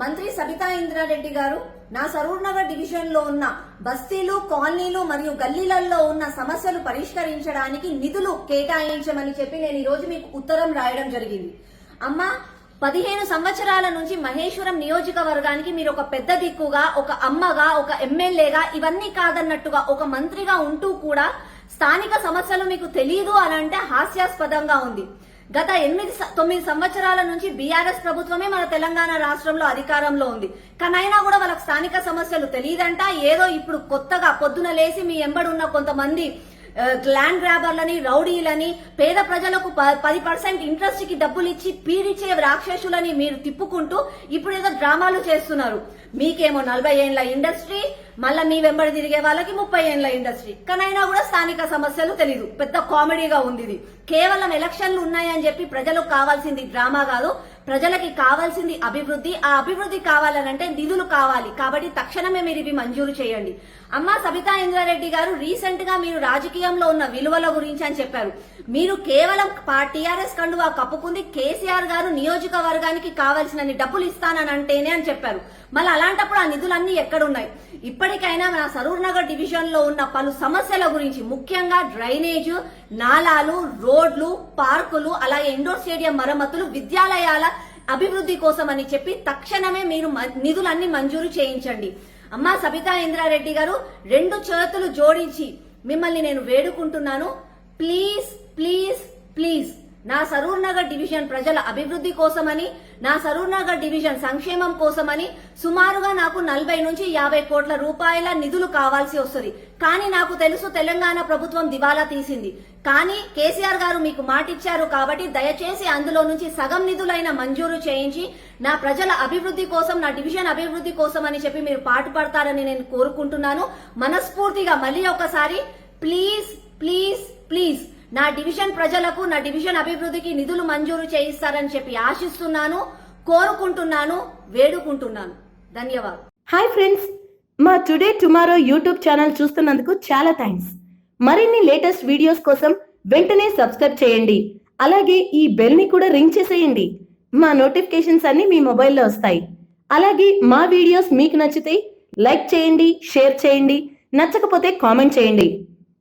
మంత్రి సబితా ఇంద్రారెడ్డి గారు నా సరూర్ నగర్ డివిజన్లో ఉన్న బస్తీలు కాలనీలు మరియు గల్లీలలో ఉన్న సమస్యలు పరిష్కరించడానికి నిధులు కేటాయించమని చెప్పి నేను ఈ రోజు మీకు ఉత్తరం రాయడం జరిగింది. అమ్మ పదిహేను సంవత్సరాల నుంచి మహేశ్వరం నియోజకవర్గానికి మీరు ఒక పెద్ద దిక్కుగా ఒక అమ్మగా ఒక ఎమ్మెల్యేగా ఇవన్నీ కాదన్నట్టుగా ఒక మంత్రిగా ఉంటూ కూడా స్థానిక సమస్యలు మీకు తెలియదు అని అంటే హాస్యాస్పదంగా ఉంది. గత ఎనిమిది తొమ్మిది సంవత్సరాల నుంచి బీఆర్ఎస్ ప్రభుత్వమే మన తెలంగాణ రాష్ట్రంలో అధికారంలో ఉంది. కానైనా కూడా వాళ్ళకి స్థానిక సమస్యలు తెలియదంట. ఏదో ఇప్పుడు కొత్తగా పొద్దున లేచి మీ ఎంబడున్న కొంతమంది ల్యాండ్ గ్రాబర్లని రౌడీలని పేద ప్రజలకు ప- పది పర్సెంట్ ఇంట్రెస్ట్కి డబ్బులు ఇచ్చి పీడిచే రాక్షసులని మీరు తిప్పుకుంటూ ఇప్పుడు ఏదో డ్రామాలు చేస్తున్నారు. మీకేమో నలభై ఏళ్ళ ఇండస్ట్రీ మళ్ళా మీ వెంబడి తిరిగే వాళ్ళకి ముప్పై ఏండ్ల ఇండస్ట్రీ. కానీ అయినా కూడా స్థానిక సమస్యలు తెలీదు. పెద్ద కామెడీగా ఉంది ఇది. కేవలం ఎలక్షన్లు ఉన్నాయని చెప్పి ప్రజలకు కావాల్సింది డ్రామా కాదు ప్రజలకి కావాల్సింది అభివృద్ధి. ఆ అభివృద్ధి కావాలనంటే నిధులు కావాలి. కాబట్టి తక్షణమే మీరు ఇవి మంజూరు చేయండి. అమ్మా సబితా ఇంద్రారెడ్డి గారు రీసెంట్గా మీరు రాజకీయంలో ఉన్న విలువల గురించి అని చెప్పారు. మీరు కేవలం టీఆర్ఎస్ కండువా కప్పుకుంది కేసీఆర్ గారు నియోజకవర్గానికి కావాల్సినన్ని డబ్బులు ఇస్తానని అంటేనే అని చెప్పారు. మళ్ళీ అలాంటప్పుడు ఆ నిధులన్నీ ఎక్కడున్నాయి? ఇప్పటికైనా మన సరూర్ నగర్ డివిజన్లో ఉన్న పలు సమస్యల గురించి ముఖ్యంగా డ్రైనేజ్ నాలాలు రోడ్లు పార్కులు అలాగే ఇండోర్ స్టేడియం మరమ్మతులు విద్యాలయాల అభివృద్ధి కోసం అని చెప్పి తక్షణమే మీరు మ- నిధులన్నీ మంజూరు చేయించండి. అమ్మా సబితా ఇంద్రారెడ్డి గారు రెండు చేతులు జోడించి మిమ్మల్ని నేను వేడుకుంటున్నాను. Please please please. నా సరూర్ నగర్ డివిజన్ ప్రజల అభివృద్ధి కోసమని నా సరూర్ నగర్ డివిజన్ సంక్షేమం కోసమని సుమారుగా నాకు నలభై నుంచి యాభై కోట్ల రూపాయల నిధులు కావాల్సి వస్తుంది. కానీ నాకు తెలుసు తెలంగాణ ప్రభుత్వం దివాలా తీసింది. కానీ కేసీఆర్ గారు మీకు మాటిచ్చారు కాబట్టి దయచేసి అందులో నుంచి సగం నిధులైన మంజూరు చేయించి నా ప్రజల అభివృద్ధి కోసం నా డివిజన్ అభివృద్ధి కోసం అని చెప్పి మీరు పాటుపడతారని నేను కోరుకుంటున్నాను. మనస్ఫూర్తిగా మళ్ళీ ఒకసారి ప్లీజ్ ప్లీజ్ ప్లీజ్ నా డివిజన్ ప్రజలకు నా డివిజన్ అభివృద్ధికి నిధులు మంజూరు చేయిస్తారని చెప్పి ఆశిస్తున్నాను కోరుకుంటున్నాను వేడుకుంటున్నాను. ధన్యవాదాలు. హాయ్ ఫ్రెండ్స్ మా టుడే టుమారో యూట్యూబ్ ఛానల్ చూస్తున్నందుకు చాలా థ్యాంక్స్ మరిన్ని లేటెస్ట్ వీడియోస్ కోసం వెంటనే సబ్స్క్రైబ్ చేయండి. అలాగే ఈ బెల్ని కూడా రింగ్ చేసేయండి. మా నోటిఫికేషన్స్ అన్ని మీ మొబైల్లో వస్తాయి. అలాగే మా వీడియోస్ మీకు నచ్చితే లైక్ చేయండి షేర్ చేయండి. నచ్చకపోతే కామెంట్ చేయండి.